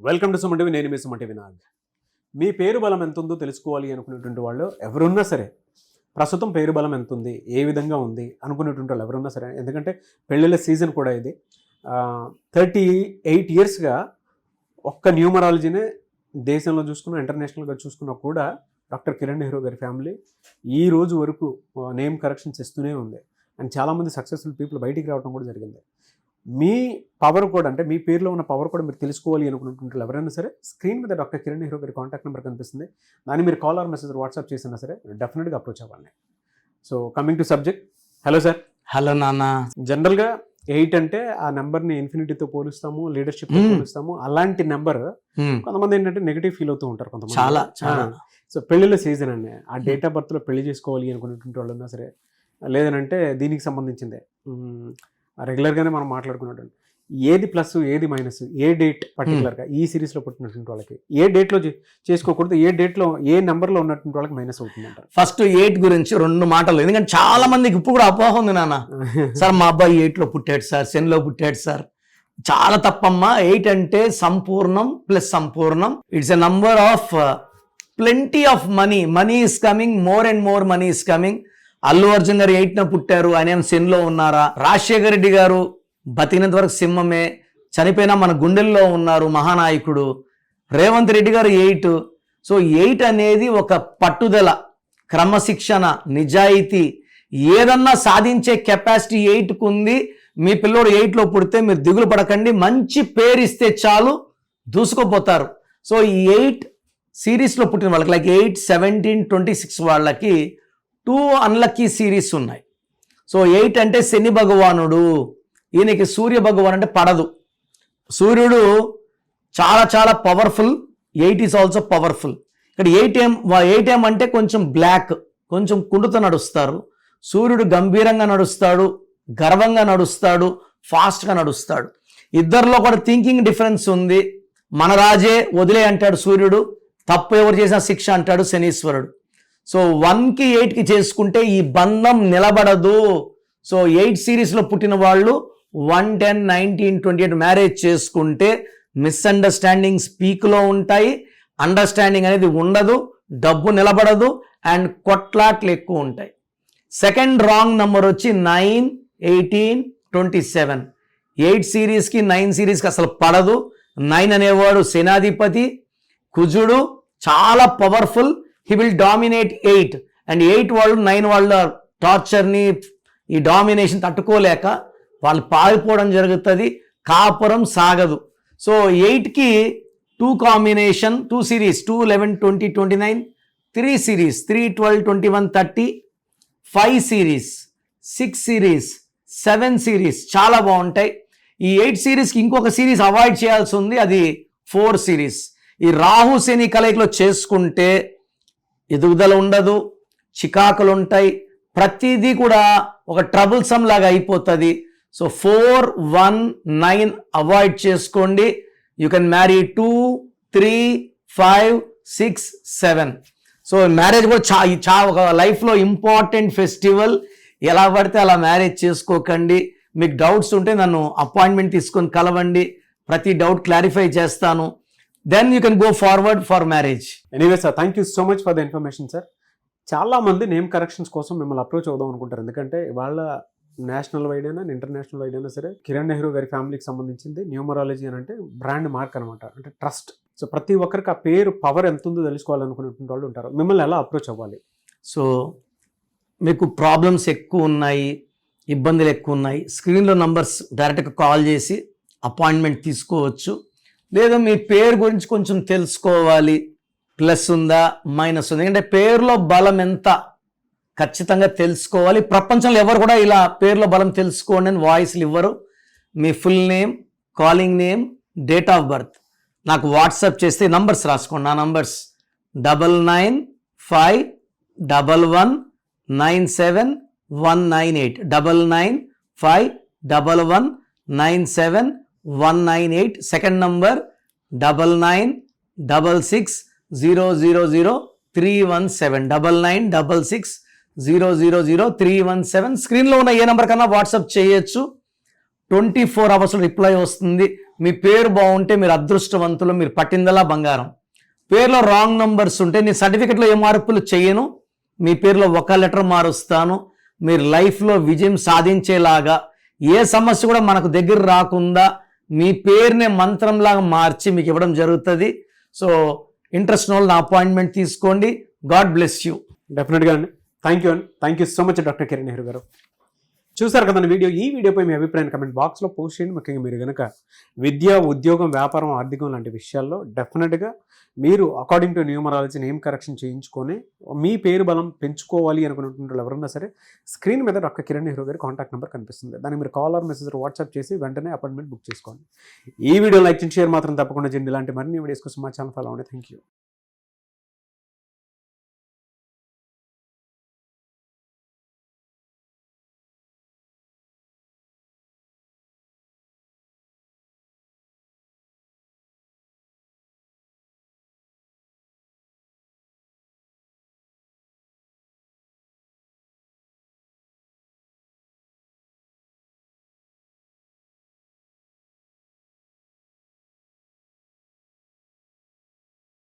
Welcome to సుమంటివి నేను మీ సుమంటి వినాగ్ మీ పేరు బలం ఎంత ఉందో తెలుసుకోవాలి అనుకునేటువంటి వాళ్ళు ఎవరున్నా సరే ప్రస్తుతం పేరు బలం ఎంత ఉంది ఏ విధంగా ఉంది అనుకునేటువంటి వాళ్ళు ఎవరున్నా సరే ఎందుకంటే పెళ్ళిళ్ళ సీజన్ కూడా ఇది. థర్టీ ఎయిట్ ఇయర్స్గా ఒక్క న్యూమరాలజీనే దేశంలో చూసుకున్న ఇంటర్నేషనల్గా చూసుకున్నా కూడా డాక్టర్ కిరణ్ నెహ్రూ గారి ఫ్యామిలీ ఈ రోజు వరకు నేమ్ కరెక్షన్స్ ఇస్తూనే ఉంది. అండ్ చాలామంది సక్సెస్ఫుల్ పీపుల్ బయటికి రావడం కూడా జరిగింది. మీ పవర్ కూడా అంటే మీ పేరులో ఉన్న పవర్ కూడా మీరు తెలుసుకోవాలి అనుకుంటుంటారు ఎవరైనా సరే స్క్రీన్ మీద డాక్టర్ కిరణ్ నెహ్రూ గారి కాంటాక్ట్ నెంబర్ కనిపిస్తుంది. దాన్ని మీరు కాల్ ఆర్ మెసేజ్ వాట్సాప్ చేసినా సరే డెఫినెట్గా అప్రోచ్ అవ్వండి so coming to subject hello sir hello నాన్న. జనరల్గా ఎయిట్ అంటే ఆ నెంబర్ని ఇన్ఫినిటీతో పోలుస్తాము లీడర్షిప్ Hmm. పోలుస్తాము. అలాంటి నెంబర్ హ్మ్, కొంతమంది ఏంటంటే నెగిటివ్ ఫీల్ అవుతూ ఉంటారు కొంతమంది. చాలా చాలా. సో పెళ్ళిళ్ళ సీజన్ అండి ఆ డేట్ ఆఫ్ బర్త్లో పెళ్ళి చేసుకోవాలి అనుకునేటువంటి వాళ్ళు ఉన్నా సరే లేదనంటే దీనికి సంబంధించిందే. మ్మ్, రెగ్యులర్గానే మనం మాట్లాడుకున్నట్టు. ఏది ప్లస్ ఏది మైనస్ ఏ డేట్ పర్టికులర్గా ఈ సిరీస్లో పుట్టినటువంటి వాళ్ళకి ఏ డేట్లో చేసుకోకూడదు ఏ డేట్లో ఏ నెంబర్లో ఉన్నటువంటి వాళ్ళకి మైనస్ అవుతుంది అంటారు ఫస్ట్ ఎయిట్ గురించి రెండు మాటలు ఎందుకంటే చాలా మందికి ఇప్పుడు కూడా అపోహ ఉంది నాన్న. సార్ మా అబ్బాయి ఎయిట్లో పుట్టాడు సార్ సెన్లో పుట్టాడు సార్. చాలా తప్పమ్మా ఎయిట్ అంటే సంపూర్ణం ప్లస్ సంపూర్ణం. It's a number of plenty of money money is coming more and more money is coming Allu Arjun గారు ఎయిట్న పుట్టారు ఆయన సెన్లో ఉన్నారా? రాజశేఖర రెడ్డి గారు బతికినంత వరకు సింహమే చనిపోయినా మన గుండెల్లో ఉన్నారు మహానాయకుడు. రేవంత్ రెడ్డి గారు ఎయిట్. సో ఎయిట్ అనేది ఒక పట్టుదల క్రమశిక్షణ నిజాయితీ. ఏదన్నా సాధించే కెపాసిటీ ఎయిట్కు ఉంది. మీ పిల్లోడు ఎయిట్లో పుడితే మీరు దిగులు పడకండి. మంచి పేరు ఇస్తే చాలు దూసుకుపోతారు. సో ఈ ఎయిట్ సిరీస్లో పుట్టిన వాళ్ళకి like eight seventeen twenty six వాళ్ళకి టూ అన్లక్కీ సిరీస్ ఉన్నాయి. సో ఎయిట్ అంటే శని భగవానుడు ఈయనకి సూర్య భగవాన్ అంటే పడదు. సూర్యుడు చాలా చాలా powerful eight is also powerful ఇక్కడ ఎయిట్ ఏం ఎయిట్ ఏం అంటే కొంచెం బ్లాక్ కొంచెం కుండుతో నడుస్తారు. సూర్యుడు గంభీరంగా నడుస్తాడు గర్వంగా నడుస్తాడు ఫాస్ట్గా నడుస్తాడు. ఇద్దరిలో కూడా థింకింగ్ డిఫరెన్స్ ఉంది. మన రాజే వదిలే అంటాడు సూర్యుడు తప్పు ఎవరు చేసిన శిక్ష అంటాడు శనీశ్వరుడు. సో వన్కి ఎయిట్కి చేసుకుంటే ఈ బంధం నిలబడదు. సో ఎయిట్ సిరీస్లో పుట్టిన వాళ్ళు one ten nineteen twenty eight marriage చేసుకుంటే మిస్అండర్స్టాండింగ్స్ పీక్లో ఉంటాయి. అండర్స్టాండింగ్ అనేది ఉండదు డబ్బు నిలబడదు అండ్ కొట్లాట్లు ఎక్కువ ఉంటాయి. సెకండ్ రాంగ్ నంబర్ వచ్చి nine eighteen twenty seven eight సిరీస్కి nine సిరీస్కి అసలు పడదు. నైన్ అనేవాడు సేనాధిపతి కుజుడు చాలా powerful he will dominate eight and eight వాళ్ళు నైన్ వాళ్ళ టార్చర్ని ఈ డామినేషన్ తట్టుకోలేక వాళ్ళు పారిపోవడం జరుగుతుంది. కాపురం సాగదు. సో ఎయిట్కి two combination two series two eleven twenty twenty nine three series three twelve twenty one thirty five series six series seven series చాలా బాగుంటాయి. ఈ ఎయిట్ సిరీస్కి ఇంకొక సిరీస్ అవాయిడ్ చేయాల్సి ఉంది. అది ఫోర్ సిరీస్ ఈ రాహు శని కలయికలో చేసుకుంటే ఎదుగుదల ఉండదు చికాకులు ఉంటాయి ప్రతిదీ కూడా ఒక ట్రబుల్సమ్ లాగా అయిపోతుంది. So four one nine avoid చేసుకోండి. You can marry two three five six seven. So marriage కూడా చా ఈ చా ఒక లైఫ్లో ఇంపార్టెంట్ ఫెస్టివల్. ఎలా పడితే అలా మ్యారేజ్ చేసుకోకండి. మీకు డౌట్స్ ఉంటే నన్ను అపాయింట్మెంట్ తీసుకొని కలవండి. ప్రతి డౌట్ క్లారిఫై చేస్తాను. Then you can go forward for marriage anyway sir thank you so much for the information sir చాలా మంది నేమ్ కరెక్షన్స్ కోసం మిమ్మల్ని అప్రోచ్ అవుదాం అనుకుంటారు. ఎందుకంటే వాళ్ళ నేషనల్ వైడ్ అయినా ఇంటర్నేషనల్ వైడ్ అయినా సరే కిరణ్ నెహ్రూ గారి ఫ్యామిలీకి సంబంధించింది న్యూమరాలజీ అని అంటే బ్రాండ్ మార్క్ అనమాట అంటే ట్రస్ట్ సో ప్రతి ఒక్కరికి ఆ పేరు పవర్ ఎంత ఉందో తెలుసుకోవాలనుకునేటువంటి వాళ్ళు ఉంటారు. మిమ్మల్ని ఎలా అప్రోచ్ అవ్వాలి? సో మీకు ప్రాబ్లమ్స్ ఎక్కువ ఉన్నాయి ఇబ్బందులు ఎక్కువ ఉన్నాయి స్క్రీన్లో నంబర్స్ డైరెక్ట్గా కాల్ చేసి అపాయింట్మెంట్ తీసుకోవచ్చు. లేదా మీ పేరు గురించి కొంచెం తెలుసుకోవాలి. ప్లస్ ఉందా? మైనస్ ఉందా? ఎందుకంటే పేరులో బలం ఎంత ఖచ్చితంగా తెలుసుకోవాలి. ప్రపంచంలో ఎవరు కూడా ఇలా పేరులో బలం తెలుసుకోండి అని వాయిస్లు ఇవ్వరు. మీ full name calling name date of birth. నాకు వాట్సాప్ చేస్తే నంబర్స్ రాసుకోండి. నా numbers double nine five double one nine seven one nine eight. Double nine five double one nine seven one nine eight second number double nine double six zero zero zero three one seven double nine double six zero zero zero three one seven స్క్రీన్లో ఉన్న ఏ number కన్నా WhatsApp చేయొచ్చు. Twenty four అవర్స్లో reply వస్తుంది. మీ పేరు బాగుంటే మీరు అదృష్టవంతులు మీరు పట్టిందలా బంగారం. పేరులో రాంగ్ నంబర్స్ ఉంటే నేను సర్టిఫికెట్లో ఏ మార్పులు చేయను. మీ పేరులో ఒక లెటర్ మారుస్తాను. మీరు లైఫ్లో విజయం సాధించేలాగా ఏ సమస్య కూడా మనకు దగ్గర రాకుండా మీ పేరునే మంత్రంలాగా మార్చి మీకు ఇవ్వడం జరుగుతుంది. సో ఇంట్రెస్ట్ ఉన్న వాళ్ళు నా అపాయింట్మెంట్ తీసుకోండి. God bless you. డెఫినెట్గా అండి. థ్యాంక్ యూ అండి. Thank you so much doctor Kiran Nehru గారు. చూసారు కదా వీడియో? ఈ వీడియోపై మీ అభిప్రాయం కమెంట్ బాక్స్లో పోస్ట్ చేయండి. ముఖ్యంగా మీరు కనుక విద్య ఉద్యోగం వ్యాపారం ఆర్థికం లాంటి విషయాల్లో డెఫినెట్గా మీరు according to numerology name correction చేయించుకొని మీ పేరు బలం పెంచుకోవాలి అనుకున్నటువంటి ఎవరన్నా సరే స్క్రీన్ మీద డాక్టర్ కిరణ్ నెహ్రూ గారి కాంటాక్ట్ నెంబర్ కనిపిస్తుంది. దానికి మీరు కాల్ ఆర్ మెసేజ్ వాట్సాప్ చేసి వెంటనే అపాయింట్మెంట్ బుక్ చేసుకోండి. ఈ వీడియో లైక్ చేసి షేర్ మాత్రం తప్పకుండా చేయండి. ఇలాంటి మరిన్ని వీడియోస్ కోసం మా ఛానల్ ఫాలో అవ్వండి. Thank you